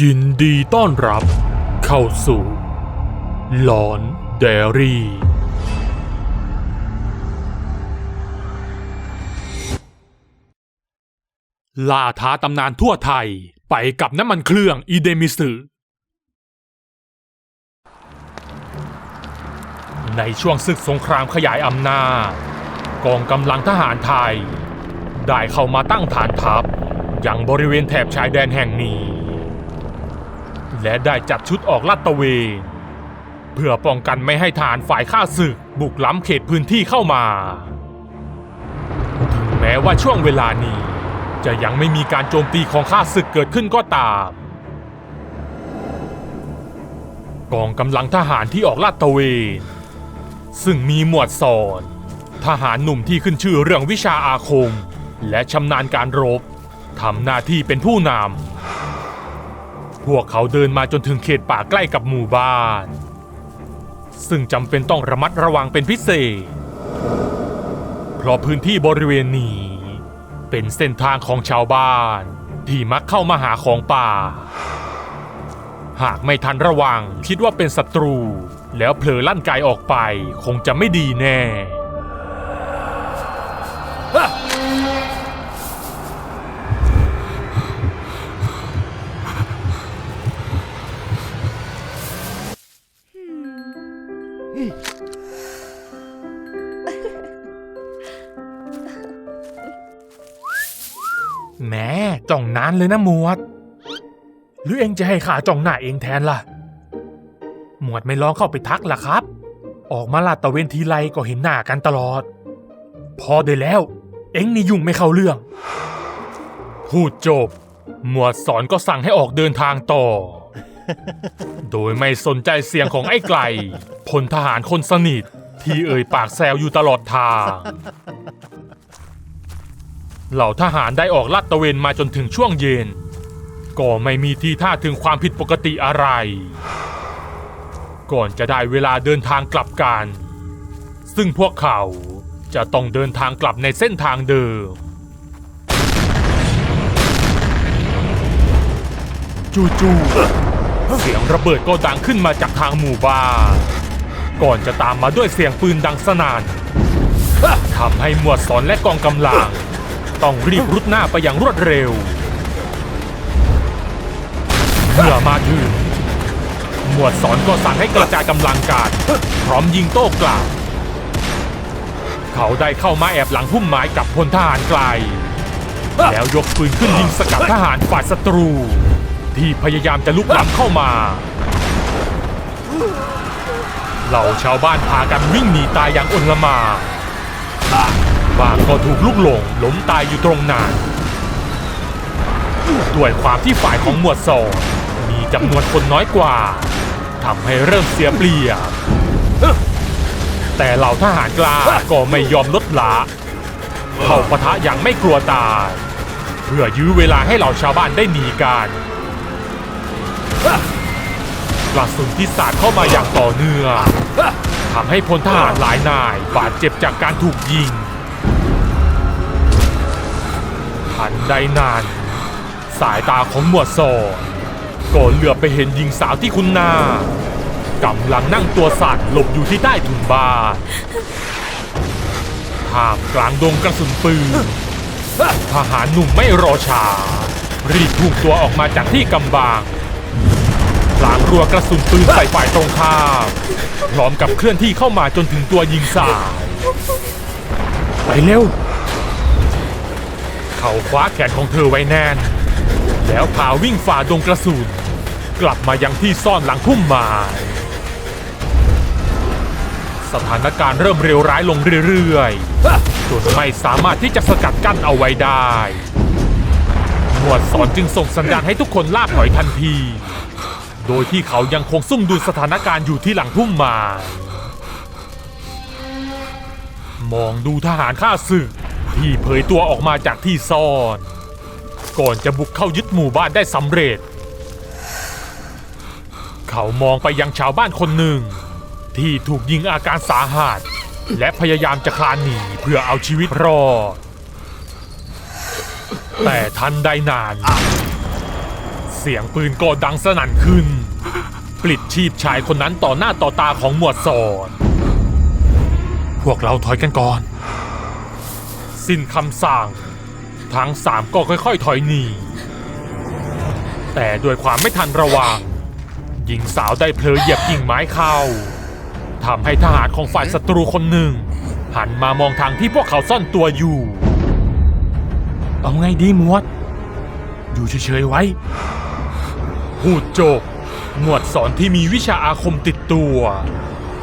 ยินดีต้อนรับเข้าสู่หลอนเดรี่ ล่าท้าตำนานทั่วไทยไปกับน้ำมันเครื่องอีเดมิสึในช่วงศึกสงครามขยายอำนาจกองกำลังทหารไทย ได้เข้ามาตั้งฐานทัพยังบริเวณแถบชายแดนแห่งนี้ และได้จัดชุดออกลาดตระเวน เพื่อป้องกันไม่ให้ฐานฝ่ายข้าศึกบุกล้ำเขตพื้นที่เข้ามาถึงแม้ว่าช่วงเวลานี้ จะยังไม่มีการโจมตีของข้าศึกเกิดขึ้นก็ตาม กองกำลังทหารที่ออกลาดตระเวน ซึ่งมีหมวดสอนทหารหนุ่มที่ขึ้นชื่อเรื่องวิชาอาคม และชำนาญการรบทำหน้าที่เป็นผู้นำ พวกเขาเดินมาจนถึงเขตป่าใกล้กับหมู่บ้าน ซึ่งจำเป็นต้องระมัดระวังเป็นพิเศษ เพราะพื้นที่บริเวณนี้ เป็นเส้นทางของชาวบ้าน ที่มักเข้ามาหาของป่า หากไม่ทันระวังคิดว่าเป็นศัตรู แล้วเผลอลั่นไกออกไปคงจะไม่ดีแน่ แหมจ้องนานเลยนะหมวด หรือเองจะให้ข้าจ้องหน้าเองแทนล่ะ หมวดไม่ลองเข้าไปทักล่ะครับ ออกมาลาดตะเวนทีไรก็เห็นหน้ากันตลอด พอได้แล้ว เอ็งนี่ยุ่งไม่เข้าเรื่อง พูดจบ หมวดสอนก็สั่งให้ออกเดินทางต่อ โดยไม่สนใจเสียงของไอ้ไกลพลทหารคนสนิท ที่เอ่ยปากแซวอยู่ตลอดทาง เหล่าทหารได้ออกลาดตระเวนมาจนถึงช่วงเย็น ก็ไม่มีทีท่าถึงความผิดปกติอะไร ก่อนจะได้เวลาเดินทางกลับกัน ซึ่งพวกเขาจะต้องเดินทางกลับในเส้นทางเดิม จู่ๆเสียงระเบิดก็ดังขึ้นมาจากทางหมู่บ้านก่อนจะตามมาด้วยเสียงปืนดังสนานทำให้หมวดสอนและกองกำลัง ต้องรีบรุดหน้าไปอย่างรวดเร็วเมื่อมาถึงหมวดสอนก็สั่งให้กระจายกำลังกันพร้อมยิงโต้กลับเขาได้เข้ามาแอบหลังพุ่มไม้กับพลทหารไกล แล้วยกปืนขึ้นยิงสกัดทหารฝ่ายศัตรู ที่พยายามจะลุกล้ำเข้ามา เหล่าชาวบ้านพากันวิ่งหนีตายอย่างอนละมา บางก็ถูกลุกหลงล้มตายอยู่ตรงนั้นด้วยความที่ฝ่ายของหมวดสองมีจำนวนคนน้อยกว่าทำให้เริ่มเสียเปรียบ แต่เหล่าทหารกล้าก็ไม่ยอมลดละเข้าปะทะอย่างไม่กลัวตายเพื่อยื้อเวลาให้เหล่าชาวบ้านได้หนีกันกระสุนที่สาดเข้ามาอย่างต่อเนื่องทำให้พลทหารหลายนายบาดเจ็บจากการถูกยิง ทันใดนาน สายตาของหมวดโซก็เหลือบไปเห็นหญิงสาวที่คุณนากำลังนั่งตัวสั่นหลบอยู่ที่ใต้ถุนบ้านท่ามกลางดงกระสุนปืนทหารหนุ่มไม่รอช้า รีบพุ่งตัวออกมาจากที่กำบังพลางรัวกระสุนปืนใส่ฝ่ายตรงข้ามพร้อมกับเคลื่อนที่เข้ามาจนถึงตัวยิงสายไปเร็ว เขาคว้าแขนของเธอไว้แน่น แล้วพาวิ่งฝ่าดงกระสุนกลับมายังที่ซ่อนหลังพุ่มไม้สถานการณ์เริ่มเร็วร้ายลงเรื่อยๆจนไม่สามารถที่จะสกัดกั้นเอาไว้ได้ หมวดสอนจึงส่งสัญญาณให้ทุกคนล่าถอยทันที โดยที่เขายังคงซุ่มดูสถานการณ์อยู่ที่หลังพุ่มไม้มองดูทหารข้าศึก ที่เผยตัวออกมาจากที่ซ่อน ก่อนจะบุกเข้ายึดหมู่บ้านได้สำเร็จ เขามองไปยังชาวบ้านคนหนึ่ง ที่ถูกยิงอาการสาหัส และพยายามจะคลานหนีเพื่อเอาชีวิตรอด แต่ทันใดนานเเสียงปืนก็ดังสนั่นขึ้นปลิดชีพชายคนนั้นต่อหน้าต่อตาของหมวดสอน พวกเราถอยกันก่อน สิ้นคำสั่ง ทั้งสามก็ค่อยๆ ถอยหนี แต่ด้วยความไม่ทันระวังหญิงสาวได้เพลอเหยียบกิ่งไม้เข้าทำให้ทหารของฝ่ายศัตรูคนหนึ่ง หันมามองทางที่พวกเขาซ่อนตัวอยู่ เอาไงดีหมวด อยู่เฉยๆไว้ พูดจบหมวดสอนที่มีวิชาอาคมติดตัว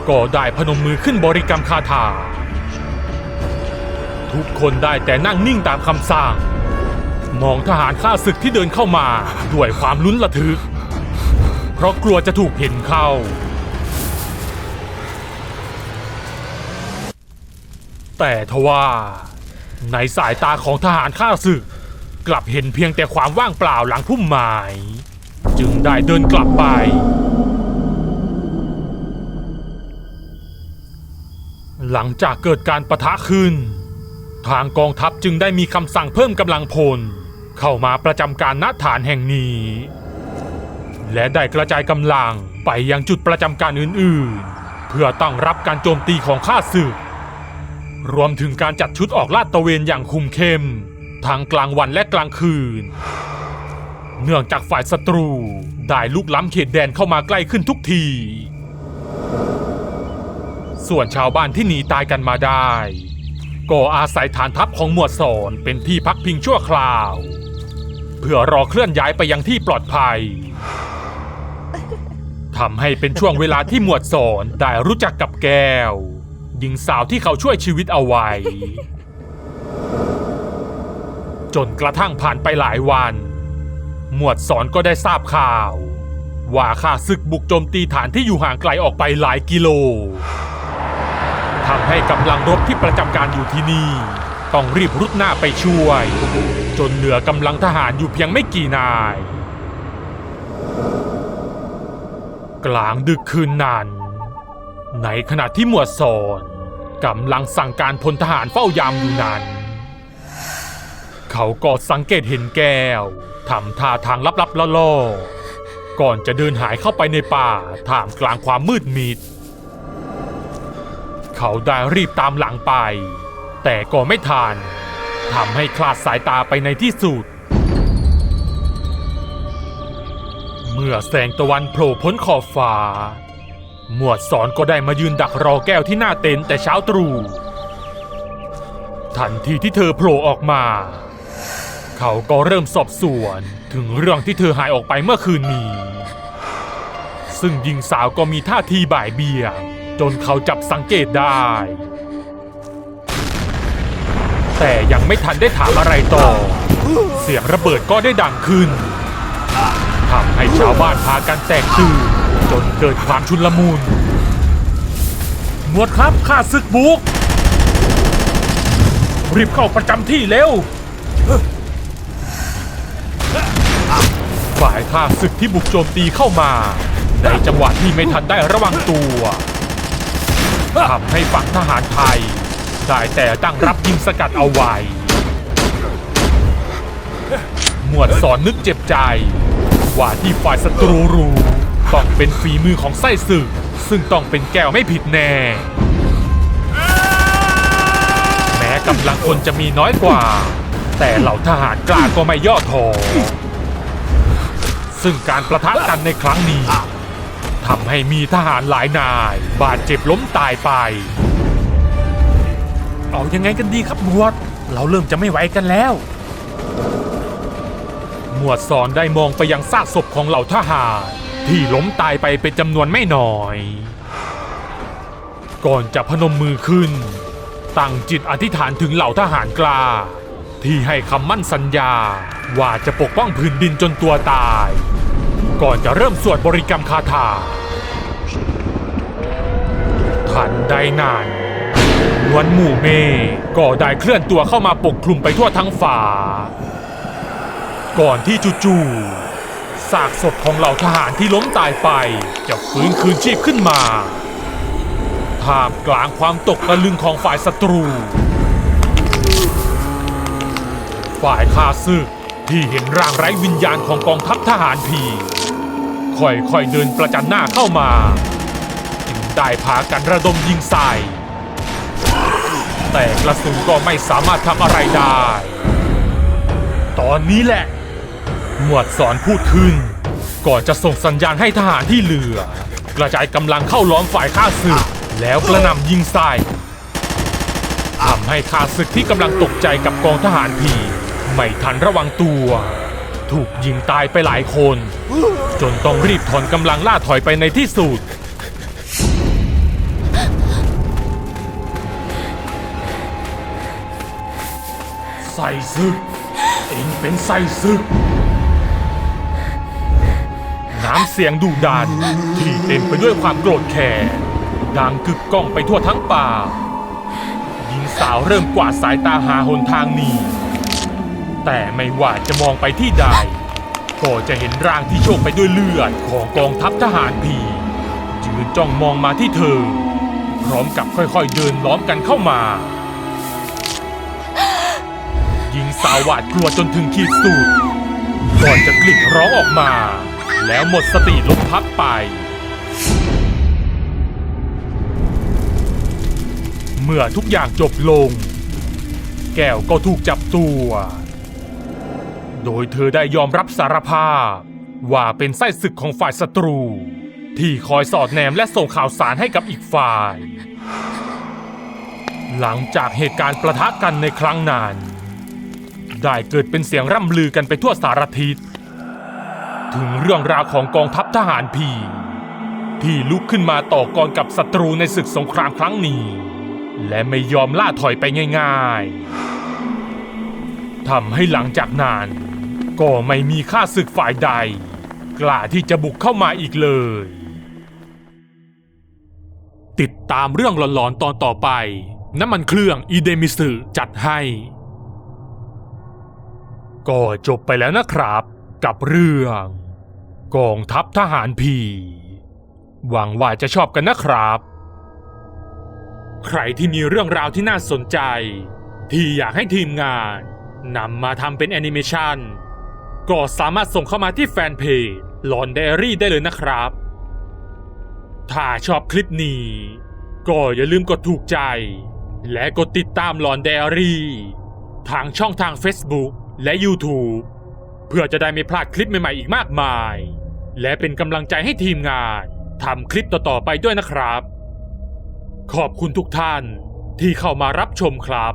ก็ได้พนมมือขึ้นบริกรรมคาถา ทุกคนได้แต่นั่งนิ่งตามคำสั่ง มองทหารข้าศึกที่เดินเข้ามาด้วยความลุ้นระทึก เพราะกลัวจะถูกเห็นเข้า แต่ทว่า ในสายตาของทหารข้าศึก กลับเห็นเพียงแต่ความว่างเปล่าหลังพุ่มไม้จึงได้เดินกลับไปหลังจากเกิดการประทะขึ้น ทางกองทัพจึงได้มีคำสั่งเพิ่มกำลังพล เข้ามาประจำการณฐานแห่งนี้ และได้กระจายกำลังไปยังจุดประจำการอื่นๆ เพื่อตั้งรับการโจมตีของข้าศึก รวมถึงการจัดชุดออกลาดตระเวนอย่างคุมเข้มทั้งกลางวันและกลางคืน เนื่องจากฝ่ายศัตรู ได้ลุกล้ำเขตแดนเข้ามาใกล้ขึ้นทุกที ส่วนชาวบ้านที่หนีตายกันมาได้ ก็อาศัยฐานทัพของหมวดสอนเป็นที่พักพิงชั่วคราว เพื่อรอเคลื่อนย้ายไปยังที่ปลอดภัยทำให้เป็นช่วงเวลาที่หมวดสอนได้รู้จักกับแก้วหญิงสาวที่เขาช่วยชีวิตเอาไว้ จนกระทั่งผ่านไปหลายวัน หมวดสอนก็ได้ทราบข่าว ว่าข้าศึกบุกโจมตีฐานที่อยู่ห่างไกลออกไปหลายกิโล ทำให้กำลังรบที่ประจำการอยู่ที่นี่ ต้องรีบรุดหน้าไปช่วย จนเหลือกำลังทหารอยู่เพียงไม่กี่นาย กลางดึกคืนนั้น ในขณะที่หมวดสอนกำลังสั่งการพลทหารเฝ้ายามอยู่นั้น เขาก็สังเกตเห็นแก้วทำท่าทางลับๆล่อๆก่อนจะเดินหายเข้าไปในป่าท่ามกลางความมืดมิด เขาได้รีบตามหลังไป แต่ก็ไม่ทันทำให้คลาดสายตาไปในที่สุด เมื่อแสงตะวันโผล่พ้นขอบฟ้า หมวดสอนก็ได้มายืนดักรอแก้วที่หน้าเต็นท์แต่เช้าตรู่ทันทีที่เธอโผล่ออกมา เขาก็เริ่มสอบสวนถึงเรื่องที่เธอหายออกไปเมื่อคืนนี้ ซึ่งหญิงสาวก็มีท่าทีบ่ายเบี่ยง จนเขาจับสังเกตได้ แต่ยังไม่ทันได้ถามอะไรต่อ เสียงระเบิดก็ได้ดังขึ้นทำให้ชาวบ้านพากันแตกตื่นจนเกิดความชุนลมุนหมวดครับข้าศึกบุก รีบเข้าประจำที่เร็ว ฝ่ายข้าศึกที่บุกโจมตีเข้ามา ในจังหวะที่ไม่ทันได้ระวังตัว ทำให้ฝั่งทหารไทย ได้แต่ตั้งรับยิงสกัดเอาไว้ หมวดสอนนึกเจ็บใจ ว่าที่ฝ่ายศัตรูรู้ต้องเป็นฝีมือของไส้ศึก ซึ่งต้องเป็นแก้วไม่ผิดแน่ แม้กำลังคนจะมีน้อยกว่า แต่เหล่าทหารกล้าก็ไม่ย่อท้อซึ่งการประทะกันในครั้งนี้ ทำให้มีทหารหลายนาย บาดเจ็บล้มตายไป เอายังไงกันดีครับหมวด เราเริ่มจะไม่ไหวกันแล้ว หมวดสอนได้มองไปยังซากศพของเหล่าทหาร ที่ล้มตายไปเป็นจำนวนไม่น้อย ก่อนจะพนมมือขึ้น ตั้งจิตอธิษฐานถึงเหล่าทหารกล้า ที่ให้คำมั่นสัญญาว่าจะปกป้องพื้นดินจนตัวตาย ก่อนจะเริ่มสวดบริกรรมคาถา ทันใดนั้นนวลหมู่เมฆก็ได้เคลื่อนตัวเข้ามาปกคลุมไปทั่วทั้งฝา ก่อนที่จู่ๆซากศพของเหล่าทหารที่ล้มตายไป จะฟื้นคืนชีพขึ้นมาท่ามกลางความตกตะลึงของฝ่ายศัตรู ฝ่ายข้าศึกที่เห็นร่างไร้วิญญาณของกองทัพทหารผี ค่อยๆเดินประจันหน้าเข้ามา จึงได้พากันระดมยิงใส่ แต่กระสุนก็ไม่สามารถทำอะไรได้ ตอนนี้แหละ หมวดสอนพูดขึ้น ก่อนจะส่งสัญญาณให้ทหารที่เหลือ กระจายกำลังเข้าล้อมฝ่ายข้าศึก แล้วกระหน่ำยิงใส่ทำให้ข้าศึกที่กำลังตกใจกับกองทหารผีไม่ทันระวังตัว ถูกยิงตายไปหลายคน จนต้องรีบถอนกำลังล่าถอยไปในที่สุด ใส่ศึก เองเป็นใส่ศึก น้ำเสียงดุดันที่เต็มไปด้วยความโกรธแค้นดังกึกก้องไปทั่วทั้งป่า หญิงสาวเริ่มกวาดสายตาหาหนทางหนี แต่ไม่ว่าจะมองไปที่ใด ก็จะเห็นร่างที่โชกไปด้วยเลือดของกองทัพทหารผียืนจ้องมองมาที่เธอ พร้อมกับค่อยๆเดินล้อมกันเข้ามาหญิงสาวหวาดกลัวจนถึงขีดสุดก่อนจะกลิ่นร้องออกมา แล้วหมดสติล้มพับไป เมื่อทุกอย่างจบลง แก้วก็ถูกจับตัว โดยเธอได้ยอมรับสารภาพ ว่าเป็นไส้ศึกของฝ่ายศัตรู ที่คอยสอดแนมและส่งข่าวสารให้กับอีกฝ่าย หลังจากเหตุการณ์ประทะกันในครั้งนั้น ได้เกิดเป็นเสียงร่ำลือกันไปทั่วสารทิศ ถึงเรื่องราวของกองทัพทหารผีที่ลุกขึ้นมาต่อกรกับศัตรูในศึกสงครามครั้งนี้ และไม่ยอมล่าถอยไปง่าย ๆ ทำให้หลังจากนั้นก็ไม่มีข้าศึกฝ่ายใด กล้าที่จะบุกเข้ามาอีกเลย ติดตามเรื่องหลอนๆตอนต่อไป น้ำมันเครื่องอีเดมิสึจัดให้ ก็จบไปแล้วนะครับ กับเรื่อง กองทัพทหารผีหวังว่าจะชอบกันนะครับ ใครที่มีเรื่องราวที่น่าสนใจ ที่อยากให้ทีมงาน นำมาทำเป็นแอนิเมชันก็สามารถส่งเข้ามาที่แฟนเพจหลอนไดอารี่ได้เลยนะครับ ถ้าชอบคลิปนี้ ก็อย่าลืมกดถูกใจ และกดติดตามหลอนไดอารี่ ทางช่องทาง Facebook และ YouTube เพื่อจะได้ไม่พลาดคลิปใหม่ ๆ อีกมากมาย และเป็นกำลังใจให้ทีมงานทำคลิปต่อ ๆ ไปด้วยนะครับ ขอบคุณทุกท่านที่เข้ามารับชมครับ